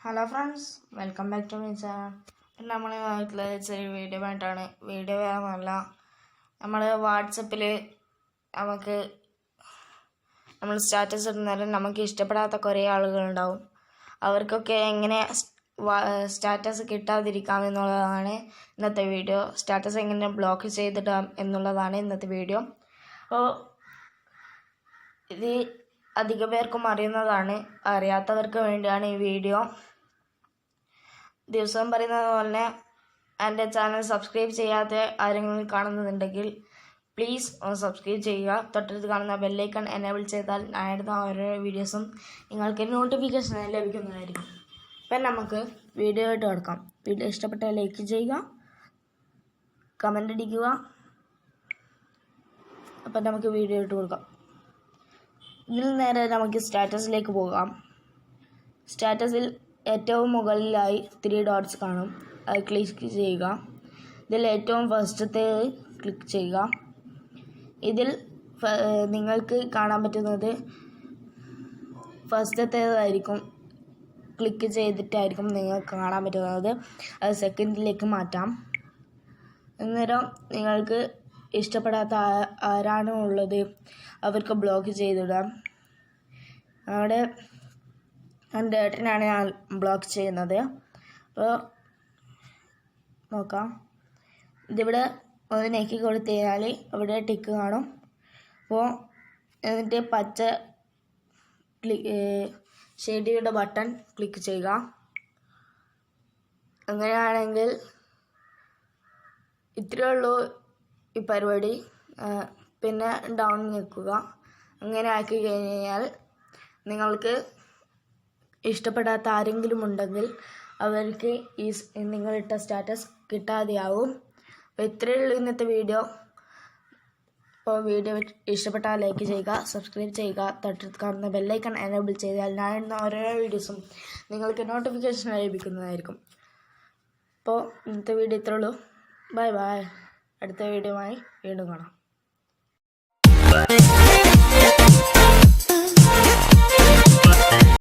Hello friends welcome back to me channel നമ്മൾ വീട്ടിലെ ചെറിയ വീഡിയോ ആയിട്ടാണ്. വീഡിയോ വേറൊന്നുമല്ല. നമ്മൾ വാട്സപ്പിൽ നമുക്ക് നമ്മൾ സ്റ്റാറ്റസ് ഇടുന്നാലും നമുക്ക് ഇഷ്ടപ്പെടാത്ത കുറേ ആളുകളുണ്ടാവും. അവർക്കൊക്കെ എങ്ങനെ സ്റ്റാറ്റസ് കിട്ടാതിരിക്കാം എന്നുള്ളതാണ് ഇന്നത്തെ വീഡിയോ. സ്റ്റാറ്റസ് എങ്ങനെ ബ്ലോക്ക് ചെയ്തിടാം എന്നുള്ളതാണ് ഇന്നത്തെ വീഡിയോ. അപ്പോൾ ഇത് അധിക പേർക്കും അറിയുന്നതാണ്. അറിയാത്തവർക്ക് വേണ്ടിയാണ് ഈ വീഡിയോ. ദിവസം പറയുന്നത് പോലെ എന്റെ ചാനൽ സബ്സ്ക്രൈബ് ചെയ്യാത്ത ആരെങ്കിലും കാണുന്നുണ്ടെങ്കിൽ പ്ലീസ് ഒന്ന് സബ്സ്ക്രൈബ് ചെയ്യുക. തൊട്ടടുത്ത് കാണുന്ന ബെല്ലൈക്കൺ എനേബിൾ ചെയ്താൽ ഞാൻ ഓരോ വീഡിയോസും നിങ്ങൾക്ക് നോട്ടിഫിക്കേഷൻ ലഭിക്കുന്നതായിരിക്കും. അപ്പം നമുക്ക് വീഡിയോ ആയിട്ട് കിടക്കാം. വീഡിയോ ഇഷ്ടപ്പെട്ട ലൈക്ക് ചെയ്യുക. കമന്റ് അടിക്കുക. അപ്പം നമുക്ക് വീഡിയോ ഇട്ട് കൊടുക്കാം. ഇതിൽ നേരെ നമുക്ക് സ്റ്റാറ്റസിലേക്ക് പോകാം. സ്റ്റാറ്റസിൽ ഏറ്റവും മുകളിലായി ത്രീ ഡോട്ട്സ് കാണും. അത് ക്ലിക്ക് ചെയ്യുക. ഇതിൽ ഏറ്റവും ഫസ്റ്റത്തെ ക്ലിക്ക് ചെയ്യുക. ഇതിൽ നിങ്ങൾക്ക് കാണാൻ പറ്റുന്നത് ഫസ്റ്റത്തേതായിരിക്കും ക്ലിക്ക് ചെയ്തിട്ടായിരിക്കും നിങ്ങൾക്ക് കാണാൻ പറ്റുന്നത്. അത് സെക്കൻഡിലേക്ക് മാറ്റാം. അന്നേരം നിങ്ങൾക്ക് ഇഷ്ടപ്പെടാത്ത ആരാണ് ഉള്ളത് അവർക്ക് ബ്ലോക്ക് ചെയ്തിടാം. അവിടെ എന്റെ ഏട്ടനാണ് ഞാൻ ബ്ലോക്ക് ചെയ്യുന്നത്. അപ്പോൾ നോക്കാം. ഇതിവിടെ ഒന്ന് നെക്കി കൊടുത്തു കഴിഞ്ഞാൽ അവിടെ ടിക്ക് കാണും. അപ്പോൾ എന്നിട്ട് പച്ച ക്ലി ഷെഡിയുടെ ബട്ടൺ ക്ലിക്ക് ചെയ്യുക. അങ്ങനെയാണെങ്കിൽ ഇത്രയേ ഉള്ളൂ ഈ പരിപാടി. പിന്നെ ഡൗൺ നിൽക്കുക. അങ്ങനെ ആക്കി കഴിഞ്ഞാൽ നിങ്ങൾക്ക് ഇഷ്ടപ്പെടാത്ത ആരെങ്കിലും ഉണ്ടെങ്കിൽ അവർക്ക് ഈ നിങ്ങളിട്ട സ്റ്റാറ്റസ് കിട്ടാതെയാവും. അപ്പോൾ ഇത്രയേ ഉള്ളൂ ഇന്നത്തെ വീഡിയോ അപ്പോൾ വീഡിയോ ഇഷ്ടപ്പെട്ടാൽ ലൈക്ക് ചെയ്യുക സബ്സ്ക്രൈബ് ചെയ്യുക തൊട്ടടുത്ത് കാണുന്ന ബെല്ലൈക്കൺ എനേബിൾ ചെയ്താൽ ഞാൻ ഇടുന്ന ഓരോ വീഡിയോസും നിങ്ങൾക്ക് നോട്ടിഫിക്കേഷൻ ലഭിക്കുന്നതായിരിക്കും. അപ്പോൾ ഇന്നത്തെ വീഡിയോ ഇത്രയുള്ളൂ ബൈ ബൈ അടുത്ത വീഡിയോയുമായി വീണ്ടും കാണാം.